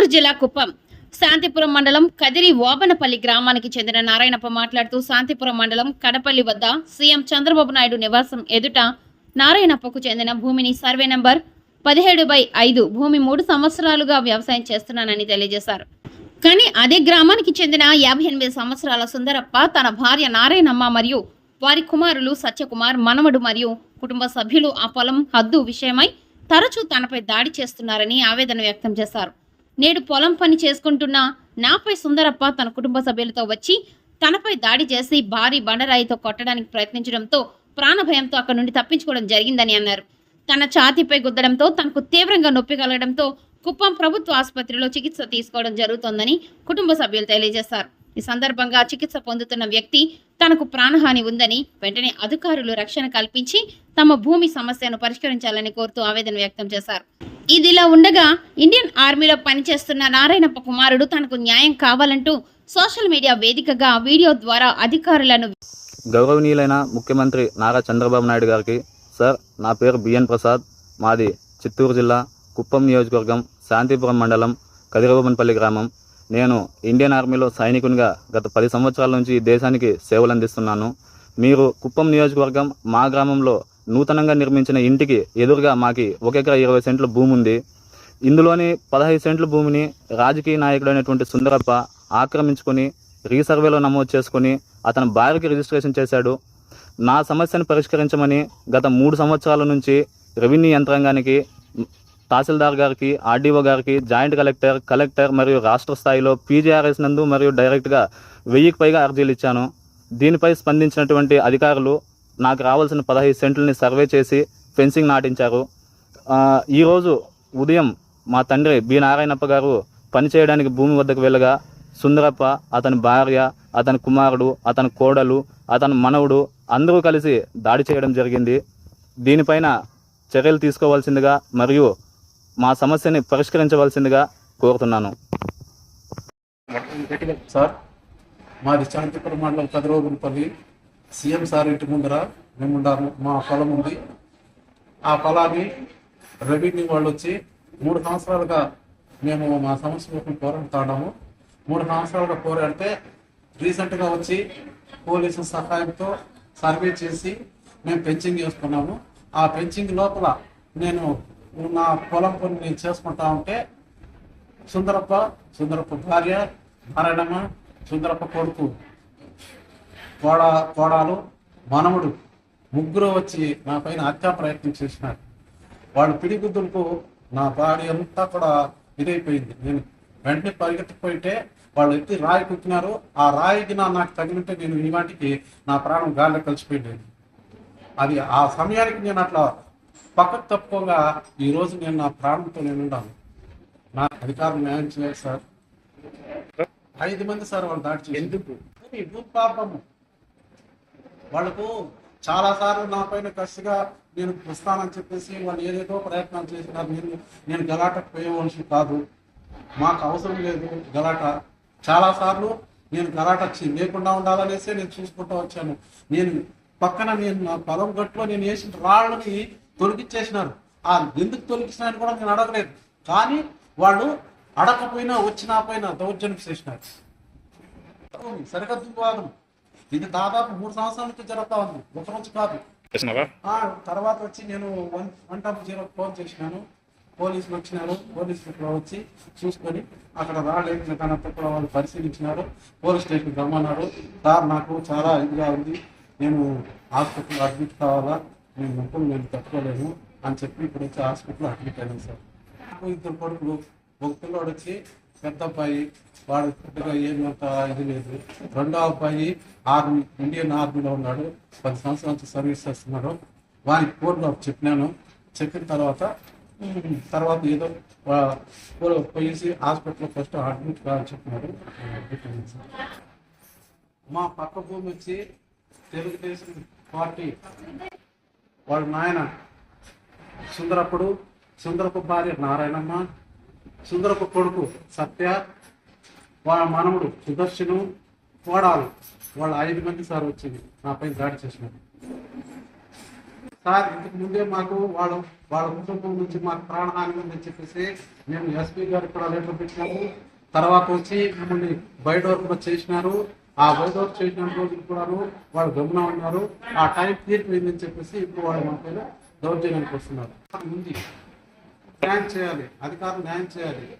గుంటూరు జిల్లా కుప్పం శాంతిపురం మండలం కదిరి వాబనపల్లి గ్రామానికి చెందిన నారాయణప్ప మాట్లాడుతూ శాంతిపురం మండలం కడపల్లి వద్ద సీఎం చంద్రబాబు నాయుడు నివాసం ఎదుట నారాయణప్పకు చెందిన భూమిని సర్వే నంబర్ పదిహేడు బై ఐదు భూమి మూడు సంవత్సరాలుగా వ్యవసాయం చేస్తున్నానని తెలియజేశారు. కానీ అదే గ్రామానికి చెందిన యాభై ఎనిమిది సంవత్సరాల సుందరప్ప తన భార్య నారాయణమ్మ మరియు వారి కుమారులు సత్యకుమార్ మనవడు మరియు కుటుంబ సభ్యులు ఆ పొలం హద్దు విషయమై తరచూ తనపై దాడి చేస్తున్నారని ఆవేదన వ్యక్తం చేశారు. నేడు పొలం పని చేసుకుంటున్న నాపై సుందరప్ప తన కుటుంబ సభ్యులతో వచ్చి తనపై దాడి చేసి భారీ బండరాయితో కొట్టడానికి ప్రయత్నించడంతో ప్రాణభయంతో అక్కడి నుండి తప్పించుకోవడం జరిగిందని అన్నారు. తన ఛాతీపై గుద్దడంతో తనకు తీవ్రంగా నొప్పి కలగడంతో కుప్పం ప్రభుత్వ ఆసుపత్రిలో చికిత్స తీసుకోవడం జరుగుతోందని కుటుంబ సభ్యులు తెలియజేశారు. ఈ సందర్భంగా చికిత్స పొందుతున్న వ్యక్తి తనకు ప్రాణహాని ఉందని వెంటనే అధికారులు రక్షణ కల్పించి తమ భూమి సమస్యను పరిష్కరించాలని కోరుతూ ఆవేదన వ్యక్తం చేశారు. ఇదిలా ఉండగా ఇండియన్ ఆర్మీలో పనిచేస్తున్న నారాయణప్ప కుమారుడు తనకు న్యాయం కావాలంటూ సోషల్ మీడియా వేదికగా వీడియో ద్వారా అధికారులను గౌరవనీయులైన ముఖ్యమంత్రి నారా చంద్రబాబు నాయుడు గారికి సార్ నా పేరు బిఎన్ ప్రసాద్. మాది చిత్తూరు జిల్లా కుప్పం నియోజకవర్గం శాంతిపురం మండలం కదిరవబన్పల్లి గ్రామం. నేను ఇండియన్ ఆర్మీలో సైనికునిగా గత పది సంవత్సరాల నుంచి ఈ దేశానికి సేవలు అందిస్తున్నాను. మీరు కుప్పం నియోజకవర్గం మా గ్రామంలో నూతనంగా నిర్మించిన ఇంటికి ఎదురుగా మాకి ఒక ఎకరా ఇరవై సెంట్ల భూమి ఉంది. ఇందులోని పదహైదు సెంట్ల భూమిని రాజకీయ నాయకుడైనటువంటి సుందరప్ప ఆక్రమించుకొని రీసర్వేలో నమోదు చేసుకొని అతని భార్యకి రిజిస్ట్రేషన్ చేశాడు. నా సమస్యను పరిష్కరించమని గత మూడు సంవత్సరాల నుంచి రెవెన్యూ యంత్రాంగానికి తహసీల్దార్ గారికి ఆర్డీఓ గారికి జాయింట్ కలెక్టర్ కలెక్టర్ మరియు రాష్ట్ర స్థాయిలో పీజీఆర్ఎస్ నందు మరియు డైరెక్ట్గా వెయ్యికి పైగా అర్జీలు ఇచ్చాను. దీనిపై స్పందించినటువంటి అధికారులు నాకు రావాల్సిన పదహైదు సెంట్లని సర్వే చేసి ఫెన్సింగ్ నాటించారు. ఈరోజు ఉదయం మా తండ్రి బి నారాయణప్ప గారు పనిచేయడానికి భూమి వద్దకు వెళ్ళగా సుందరప్ప అతని భార్య అతని కుమారుడు అతని కోడలు అతని మనవుడు అందరూ కలిసి దాడి చేయడం జరిగింది. దీనిపైన చర్యలు తీసుకోవాల్సిందిగా మరియు మా సమస్యని పరిష్కరించవలసిందిగా కోరుతున్నాను. సార్ మాది చాంతిపురం మండలం కదిరోగులపల్లి సీఎం సార్ ఇంటి ముందర మేము ఉండాము మా పొలం ఉంది. ఆ పొలాన్ని రెవెన్యూ వాళ్ళు వచ్చి మూడు సంవత్సరాలుగా మేము మా సమస్య కోసం పోరాడుతున్నాము మూడు సంవత్సరాలుగా పోరాడితే రీసెంట్గా వచ్చి పోలీసు సహాయంతో సర్వే చేసి మేము పెంచింగ్ చేసుకున్నాము ఆ పెంచింగ్ లోపల నేను నా పొలం పని నేను చేసుకుంటా ఉంటే సుందరప్ప సుందరప్ప భార్య నారాయణమ్మ సుందరప్ప కొడుకు కోడ కోడాలు మనముడు ముగ్గురు వచ్చి నా పైన హత్యా ప్రయత్నం చేసినారు. వాళ్ళ పిడిగుద్దులకు నా బాడీ అంతా కూడా ఇదైపోయింది. నేను వెంటనే పరిగెత్తిపోయింటే వాళ్ళు ఎత్తి రాయి కుట్టినారు. ఆ రాయికి నా నాకు తగిలింటే నేను ఈ వాటికి నా ప్రాణం గాల్లో కలిసిపోయింది. అది ఆ సమయానికి నేను అట్లా పక్కకు తప్పుకోగా ఈ రోజు నేను నా ప్రాణంతో నేను ఉన్నాను నా అధికారులు న్యాయం చేయాలి సార్. ఐదు మంది సార్ వాళ్ళు దాడి చేసి ఎందుకు? పాపము వాళ్ళకు చాలా సార్లు నా పైన కసిగా నేను వస్తానని చెప్పేసి వాళ్ళు ఏదేదో ప్రయత్నాలు చేసినారు నేను నేను గలాటకు పోయేవలసి కాదు. మాకు అవసరం లేదు గలాట. చాలా సార్లు నేను గలాట లేకుండా ఉండాలనేసి నేను చూసుకుంటూ వచ్చాను. నేను పక్కన నేను నా పొలం గట్టులో నేను వేసిన రాళ్ళని తొలగించేసినారు. ఆ ఎందుకు తొలగించినారని కూడా నేను అడగలేదు. కానీ వాళ్ళు అడగకపోయినా వచ్చినా పోయినా దౌర్జన్యం చేసినారు. సరిహద్దు వాదం ఇది దాదాపు మూడు సంవత్సరాల నుంచి జరుగుతా ఉంది. ఒక రోజు కాదు. తర్వాత వచ్చి నేను వన్ వన్ టైప్ జీరో ఫోన్ చేసినాను. పోలీసులు వచ్చినారు. పోలీసులు కూడా వచ్చి చూసుకొని అక్కడ రాలేదు. దానంతా కూడా వాళ్ళు పరిశీలించినారు. పోలీస్ స్టేషన్ రమ్మన్నారు. సార్ నాకు చాలా ఇదిగా ఉంది. నేను హాస్పిటల్ అడ్మిట్ కావాలా? నేను నొప్పులు నేను తట్టుకోలేను అని చెప్పి ఇప్పుడు వచ్చి హాస్పిటల్ అడ్మిట్ అయినాను సార్. ఇద్దరు కొడుకులు ఒక వచ్చి పెద్ద అబ్బాయి వాడు పెద్దగా ఏమంత ఇది లేదు. రెండో అబ్బాయి ఆర్మీ ఇండియన్ ఆర్మీలో ఉన్నాడు. పది సంవత్సరాలు సర్వీస్ చేస్తున్నాడు. వారికి కోర్టులో చెప్పినాను. చెప్పిన తర్వాత తర్వాత ఏదో వా- పోయేసి హాస్పిటల్లో ఫస్ట్ అడ్మిట్ కావాలని చెప్పినాడు. మా పక్క భూమి వచ్చి తెలుగుదేశం పార్టీ వాళ్ళ నాయన సుందరప్పుడు సుందరపు భార్య నారాయణమ్మ సుందరపు కొడుకు సత్య వాళ్ళ మనముడు సుదర్శను కోడాలు. వాళ్ళ ఐదు మంది సార్ వచ్చింది. నాపై దాడి చేసినారు. సార్ ఇంతకు ముందే మాకు వాళ్ళ వాళ్ళ కుటుంబం నుంచి మాకు ప్రాణహాని ఉందని చెప్పేసి మేము ఎస్పీ గారికి కూడా లెటర్ పెట్టినాము తర్వాత వచ్చి మిమ్మల్ని బయట వరకు చేసినారు. ఆ బయట వరకు చేసిన రోజులు కూడా వాళ్ళు గమనం ఉన్నారు. ఆ టైం తీరిపోయిందని చెప్పేసి ఇప్పుడు వాళ్ళు మా పైన దౌర్జన్యానికి వస్తున్నారు. ఉంది. న్యాయం చేయాలి. అధికారులు న్యాయం చేయాలి.